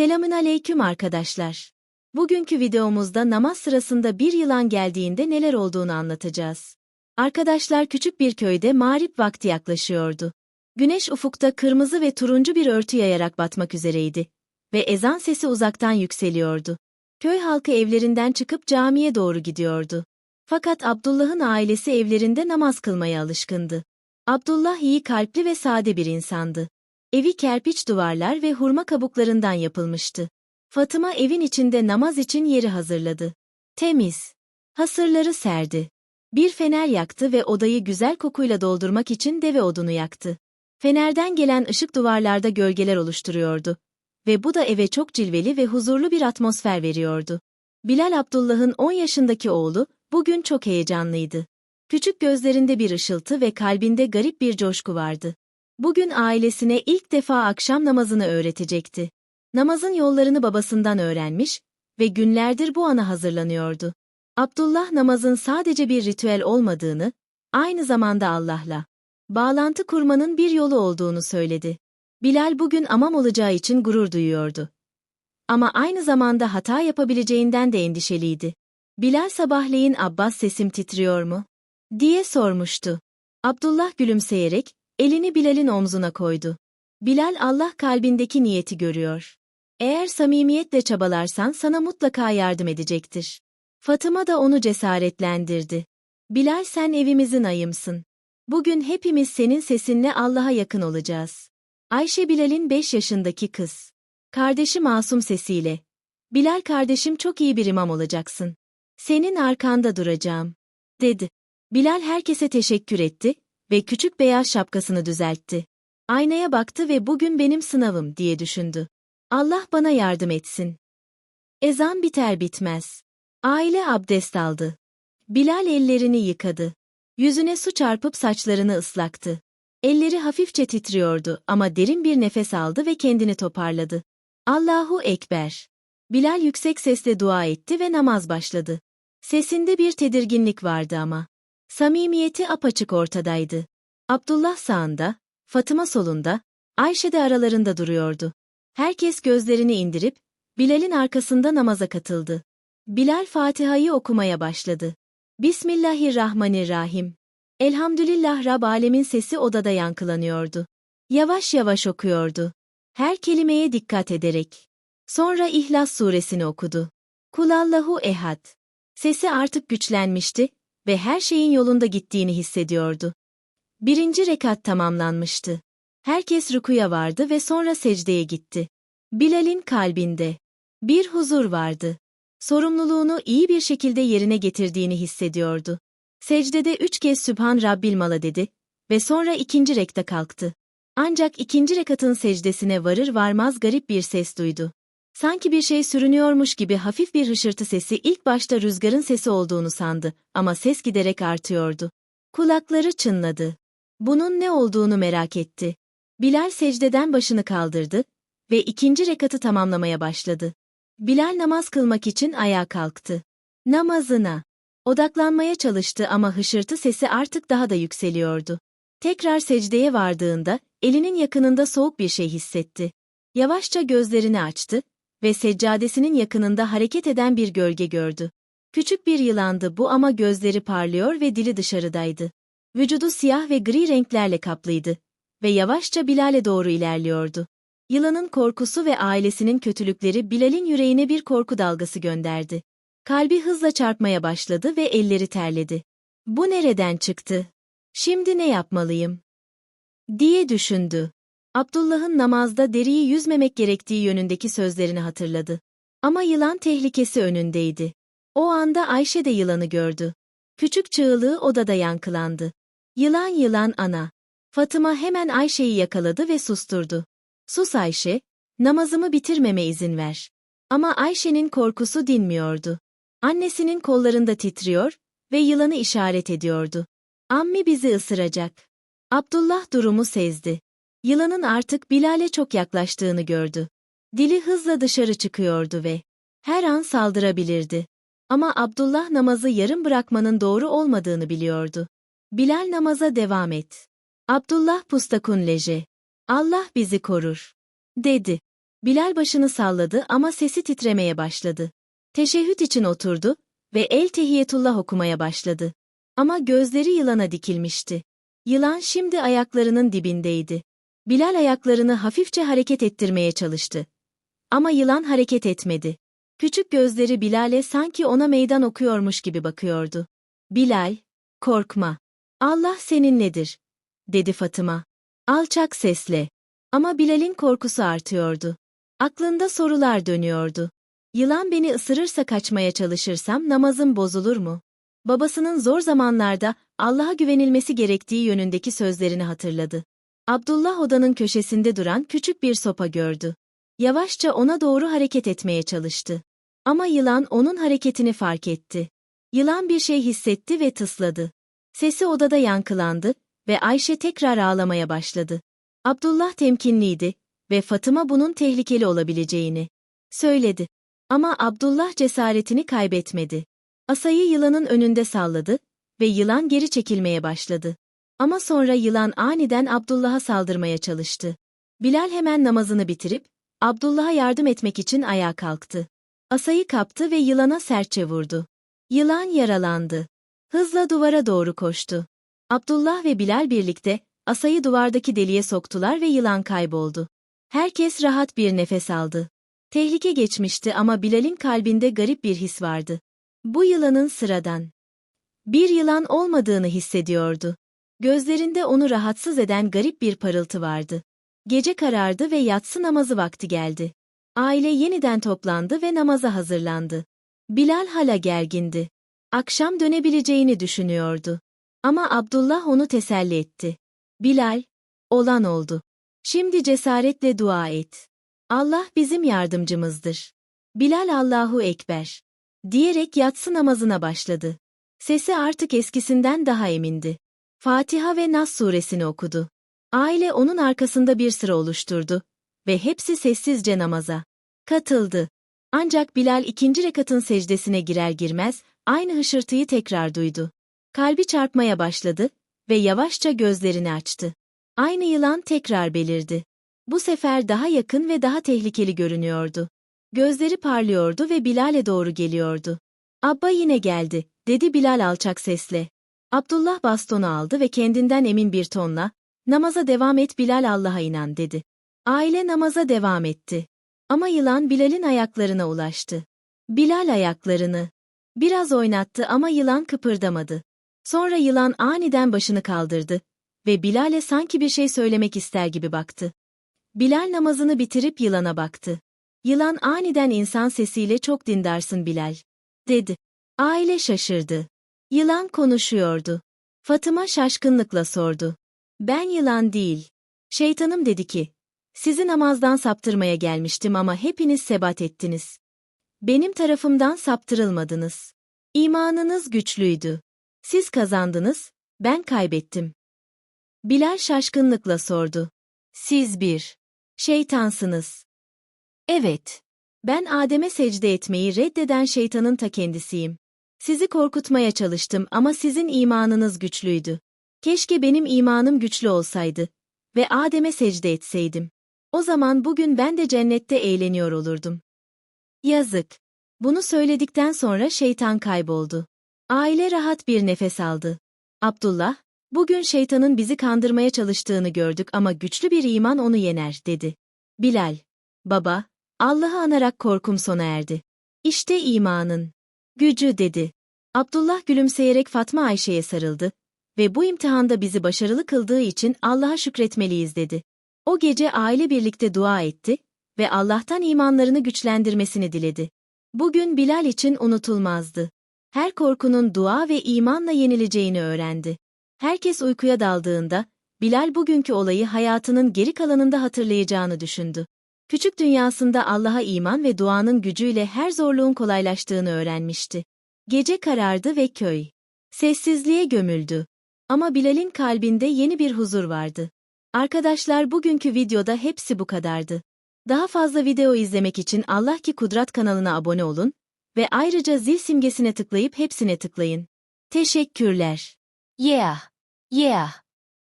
Selamün aleyküm arkadaşlar. Bugünkü videomuzda namaz sırasında bir yılan geldiğinde neler olduğunu anlatacağız. Arkadaşlar küçük bir köyde mağrip vakti yaklaşıyordu. Güneş ufukta kırmızı ve turuncu bir örtü yayarak batmak üzereydi. Ve ezan sesi uzaktan yükseliyordu. Köy halkı evlerinden çıkıp camiye doğru gidiyordu. Fakat Abdullah'ın ailesi evlerinde namaz kılmaya alışkındı. Abdullah iyi kalpli ve sade bir insandı. Evi kerpiç duvarlar ve hurma kabuklarından yapılmıştı. Fatıma evin içinde namaz için yeri hazırladı. Temiz. Hasırları serdi. Bir fener yaktı ve odayı güzel kokuyla doldurmak için deve odunu yaktı. Fenerden gelen ışık duvarlarda gölgeler oluşturuyordu. Ve bu da eve çok cilveli ve huzurlu bir atmosfer veriyordu. Bilal Abdullah'ın 10 yaşındaki oğlu, bugün çok heyecanlıydı. Küçük gözlerinde bir ışıltı ve kalbinde garip bir coşku vardı. Bugün ailesine ilk defa akşam namazını öğretecekti. Namazın yollarını babasından öğrenmiş ve günlerdir bu ana hazırlanıyordu. Abdullah namazın sadece bir ritüel olmadığını, aynı zamanda Allah'la bağlantı kurmanın bir yolu olduğunu söyledi. Bilal bugün amam olacağı için gurur duyuyordu. Ama aynı zamanda hata yapabileceğinden de endişeliydi. Bilal sabahleyin Abbas sesim titriyor mu? diye sormuştu. Abdullah gülümseyerek, elini Bilal'in omzuna koydu. Bilal Allah kalbindeki niyeti görüyor. Eğer samimiyetle çabalarsan sana mutlaka yardım edecektir. Fatıma da onu cesaretlendirdi. Bilal sen evimizin ayımsın. Bugün hepimiz senin sesinle Allah'a yakın olacağız. Ayşe Bilal'in 5 yaşındaki kız. Kardeşi masum sesiyle. Bilal kardeşim çok iyi bir imam olacaksın. Senin arkanda duracağım. Dedi. Bilal herkese teşekkür etti ve küçük beyaz şapkasını düzeltti. Aynaya baktı ve bugün benim sınavım diye düşündü. Allah bana yardım etsin. Ezan biter bitmez. Aile abdest aldı. Bilal ellerini yıkadı. Yüzüne su çarpıp saçlarını ıslaktı. Elleri hafifçe titriyordu ama derin bir nefes aldı ve kendini toparladı. Allahu Ekber. Bilal yüksek sesle dua etti ve namaz başladı. Sesinde bir tedirginlik vardı ama. Samimiyeti apaçık ortadaydı. Abdullah sağında, Fatıma solunda, Ayşe de aralarında duruyordu. Herkes gözlerini indirip, Bilal'in arkasında namaza katıldı. Bilal Fatiha'yı okumaya başladı. Bismillahirrahmanirrahim. Elhamdülillah Rab alemin sesi odada yankılanıyordu. Yavaş yavaş okuyordu. Her kelimeye dikkat ederek. Sonra İhlas suresini okudu. Kulallahu ehad. Sesi artık güçlenmişti ve her şeyin yolunda gittiğini hissediyordu. Birinci rekat tamamlanmıştı. Herkes rükuya vardı ve sonra secdeye gitti. Bilal'in kalbinde bir huzur vardı. Sorumluluğunu iyi bir şekilde yerine getirdiğini hissediyordu. Secdede üç kez Sübhan Rabbil Mala dedi ve sonra ikinci rekta kalktı. Ancak ikinci rekatın secdesine varır varmaz garip bir ses duydu. Sanki bir şey sürünüyormuş gibi hafif bir hışırtı sesi ilk başta rüzgarın sesi olduğunu sandı ama ses giderek artıyordu. Kulakları çınladı. Bunun ne olduğunu merak etti. Bilal secdeden başını kaldırdı ve ikinci rekatı tamamlamaya başladı. Bilal namaz kılmak için ayağa kalktı. Namazına. Odaklanmaya çalıştı ama hışırtı sesi artık daha da yükseliyordu. Tekrar secdeye vardığında, elinin yakınında soğuk bir şey hissetti. Yavaşça gözlerini açtı ve seccadesinin yakınında hareket eden bir gölge gördü. Küçük bir yılandı bu ama gözleri parlıyor ve dili dışarıdaydı. Vücudu siyah ve gri renklerle kaplıydı ve yavaşça Bilal'e doğru ilerliyordu. Yılanın korkusu ve ailesinin kötülükleri Bilal'in yüreğine bir korku dalgası gönderdi. Kalbi hızla çarpmaya başladı ve elleri terledi. Bu nereden çıktı? Şimdi ne yapmalıyım? diye düşündü. Abdullah'ın namazda deriyi yüzmemek gerektiği yönündeki sözlerini hatırladı. Ama yılan tehlikesi önündeydi. O anda Ayşe de yılanı gördü. Küçük çığlığı odada yankılandı. Yılan yılan ana. Fatıma hemen Ayşe'yi yakaladı ve susturdu. Sus Ayşe, namazımı bitirmeme izin ver. Ama Ayşe'nin korkusu dinmiyordu. Annesinin kollarında titriyor ve yılanı işaret ediyordu. Ammi bizi ısıracak. Abdullah durumu sezdi. Yılanın artık Bilal'e çok yaklaştığını gördü. Dili hızla dışarı çıkıyordu ve her an saldırabilirdi. Ama Abdullah namazı yarım bırakmanın doğru olmadığını biliyordu. Bilal namaza devam et. Abdullah pustakun leje. Allah bizi korur. Dedi. Bilal başını salladı ama sesi titremeye başladı. Teşehhüt için oturdu ve El Tehiyetullah okumaya başladı. Ama gözleri yılana dikilmişti. Yılan şimdi ayaklarının dibindeydi. Bilal ayaklarını hafifçe hareket ettirmeye çalıştı. Ama yılan hareket etmedi. Küçük gözleri Bilal'e sanki ona meydan okuyormuş gibi bakıyordu. Bilal, korkma. Allah seninledir, dedi Fatıma. Alçak sesle. Ama Bilal'in korkusu artıyordu. Aklında sorular dönüyordu. Yılan beni ısırırsa kaçmaya çalışırsam namazım bozulur mu? Babasının zor zamanlarda Allah'a güvenilmesi gerektiği yönündeki sözlerini hatırladı. Abdullah odanın köşesinde duran küçük bir sopa gördü. Yavaşça ona doğru hareket etmeye çalıştı. Ama yılan onun hareketini fark etti. Yılan bir şey hissetti ve tısladı. Sesi odada yankılandı ve Ayşe tekrar ağlamaya başladı. Abdullah temkinliydi ve Fatıma bunun tehlikeli olabileceğini söyledi. Ama Abdullah cesaretini kaybetmedi. Asayı yılanın önünde salladı ve yılan geri çekilmeye başladı. Ama sonra yılan aniden Abdullah'a saldırmaya çalıştı. Bilal hemen namazını bitirip, Abdullah'a yardım etmek için ayağa kalktı. Asayı kaptı ve yılana sertçe vurdu. Yılan yaralandı. Hızla duvara doğru koştu. Abdullah ve Bilal birlikte, asayı duvardaki deliğe soktular ve yılan kayboldu. Herkes rahat bir nefes aldı. Tehlike geçmişti ama Bilal'in kalbinde garip bir his vardı. Bu yılanın sıradan bir yılan olmadığını hissediyordu. Gözlerinde onu rahatsız eden garip bir parıltı vardı. Gece karardı ve yatsı namazı vakti geldi. Aile yeniden toplandı ve namaza hazırlandı. Bilal hala gergindi. Akşam dönebileceğini düşünüyordu. Ama Abdullah onu teselli etti. Bilal, olan oldu. Şimdi cesaretle dua et. Allah bizim yardımcımızdır. Bilal Allahu Ekber. Diyerek yatsı namazına başladı. Sesi artık eskisinden daha emindi. Fatiha ve Nas suresini okudu. Aile onun arkasında bir sıra oluşturdu ve hepsi sessizce namaza katıldı. Ancak Bilal ikinci rekatın secdesine girer girmez aynı hışırtıyı tekrar duydu. Kalbi çarpmaya başladı ve yavaşça gözlerini açtı. Aynı yılan tekrar belirdi. Bu sefer daha yakın ve daha tehlikeli görünüyordu. Gözleri parlıyordu ve Bilal'e doğru geliyordu. Abba yine geldi, dedi Bilal alçak sesle. Abdullah bastonu aldı ve kendinden emin bir tonla, namaza devam et Bilal Allah'a inan dedi. Aile namaza devam etti. Ama yılan Bilal'in ayaklarına ulaştı. Bilal ayaklarını biraz oynattı ama yılan kıpırdamadı. Sonra yılan aniden başını kaldırdı ve Bilal'e sanki bir şey söylemek ister gibi baktı. Bilal namazını bitirip yılana baktı. Yılan aniden insan sesiyle çok dindarsın Bilal, dedi. Aile şaşırdı. Yılan konuşuyordu. Fatıma şaşkınlıkla sordu. Ben yılan değil. Şeytanım dedi ki, sizi namazdan saptırmaya gelmiştim ama hepiniz sebat ettiniz. Benim tarafımdan saptırılmadınız. İmanınız güçlüydü. Siz kazandınız, ben kaybettim. Bilal şaşkınlıkla sordu. Siz bir şeytansınız. Evet. Ben Adem'e secde etmeyi reddeden şeytanın ta kendisiyim. Sizi korkutmaya çalıştım ama sizin imanınız güçlüydü. Keşke benim imanım güçlü olsaydı ve Adem'e secde etseydim. O zaman bugün ben de cennette eğleniyor olurdum. Yazık. Bunu söyledikten sonra şeytan kayboldu. Aile rahat bir nefes aldı. Abdullah, bugün şeytanın bizi kandırmaya çalıştığını gördük ama güçlü bir iman onu yener, dedi. Bilal, baba, Allah'ı anarak korkum sona erdi. İşte imanın gücü dedi. Abdullah gülümseyerek Fatma Ayşe'ye sarıldı ve bu imtihanda bizi başarılı kıldığı için Allah'a şükretmeliyiz dedi. O gece aile birlikte dua etti ve Allah'tan imanlarını güçlendirmesini diledi. Bugün Bilal için unutulmazdı. Her korkunun dua ve imanla yenileceğini öğrendi. Herkes uykuya daldığında, Bilal bugünkü olayı hayatının geri kalanında hatırlayacağını düşündü. Küçük dünyasında Allah'a iman ve duanın gücüyle her zorluğun kolaylaştığını öğrenmişti. Gece karardı ve köy sessizliğe gömüldü. Ama Bilal'in kalbinde yeni bir huzur vardı. Arkadaşlar bugünkü videoda hepsi bu kadardı. Daha fazla video izlemek için Allah ki Kudrat kanalına abone olun ve ayrıca zil simgesine tıklayıp hepsine tıklayın. Teşekkürler. Yeah. Yeah.